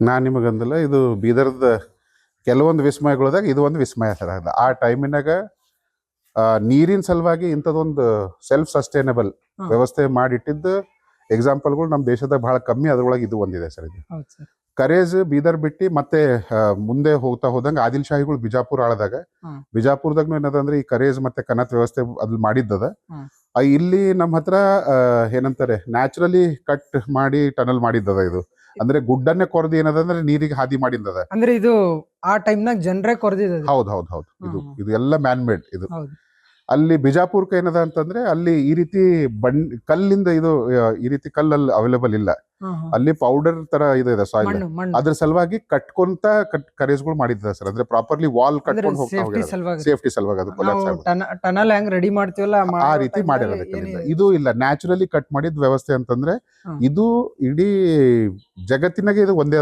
ನಾನು ನಿಮಗಂದಲ್ಲ ಇದು ಬೀದರ್ದ ಕೆಲವೊಂದು ವಿಸ್ಮಯಗಳದಾಗ ಇದು ಒಂದು ವಿಸ್ಮಯ ಸರ್. ಅದ ಆ ಟೈಮಿನಾಗ ನೀರಿನ ಸಲುವಾಗಿ ಇಂಥದ್ದೊಂದು ಸೆಲ್ಫ್ ಸಸ್ಟೈನಬಲ್ ವ್ಯವಸ್ಥೆ ಮಾಡಿಟ್ಟಿದ್ದು ಎಕ್ಸಾಂಪಲ್ಗಳು ನಮ್ಮ ದೇಶದಾಗ ಬಹಳ ಕಮ್ಮಿ ಅದರೊಳಗೆ ಇದು ಒಂದಿದೆ ಸರ್ ಇದು. ಕರೇಜ್ ಬೀದರ್ ಬಿಟ್ಟು ಮತ್ತೆ ಮುಂದೆ ಹೋಗ್ತಾ ಹೋದಂಗ ಆದಿಲ್ ಶಾಹಿಗಳು ಬಿಜಾಪುರ ಆಳದಾಗ ಬಿಜಾಪುರದಾಗೂ ಏನದಂದ್ರೆ ಈ ಕರೇಜ್ ಮತ್ತೆ ಕನತ್ ವ್ಯವಸ್ಥೆ ಅದ್ ಮಾಡಿದ್ದದ. ಆ, ಇಲ್ಲಿ ನಮ್ಮ ಹತ್ರ ಏನಂತಾರೆ ನ್ಯಾಚುರಲಿ ಕಟ್ ಮಾಡಿ ಟನಲ್ ಮಾಡಿದ್ದದ ಇದು. ಅಂದ್ರೆ ಗುಡ್ಡನ್ನೇ ಕೊರದು ಏನದಂದ್ರೆ ನೀರಿಗೆ ಹಾದಿ ಮಾಡಿದ್ದದ. ಅಂದ್ರೆ ಇದು ಆ ಟೈಮ್ನಾಗ ಜನರೇ ಕೊರ್ದಿದ ಹೌದ್ ಹೌದ್ ಹೌದು. ಇದು. ಇದು ಎಲ್ಲ ಮ್ಯಾನ್ ಮೇಡ್ ಇದು ಅಲ್ಲಿ ಬಿಜಾಪುರಕ್ಕೆ ಏನದ ಅಂತಂದ್ರೆ ಅಲ್ಲಿ ಈ ರೀತಿ ಬಣ್ ಕಲ್ಲಿಂದ ಇದು ಈ ರೀತಿ ಕಲ್ಲಲ್ಲಿ ಅವೈಲೇಬಲ್ ಇಲ್ಲ. ಅಲ್ಲಿ ಪೌಡರ್ ತರ ಇದು ಇದೆ ಸಾಯಿಲ್ ಅದ್ರ ಸಲುವಾಗಿ ಕಟ್ಕೊಂತ ಕಟ್ ಕರೇಜ್ಗಳು ಮಾಡಿದ್ದಾರೆ ಸರ್. ಅಂದ್ರೆ ಪ್ರಾಪರ್ಲಿ ವಾಲ್ ಕಟ್ಕೊಂಡು ಹೋಗ್ತಾ ಸೇಫ್ಟಿ ಸಲುವಾಗಿ. ಅದು ಟನಲ್ ಹೆಂಗ್ ರೆಡಿ ಮಾಡ್ತೀವಲ್ಲ ಆ ರೀತಿ ಮಾಡಿರೋದಕ್ಕೆ ಇದು ಇಲ್ಲ ನ್ಯಾಚುರಲಿ ಕಟ್ ಮಾಡಿದ ವ್ಯವಸ್ಥೆ ಅಂತಂದ್ರೆ ಇದು ಇಡೀ ಜಗತ್ತಿನಾಗೆ ಇದು ಒಂದೇ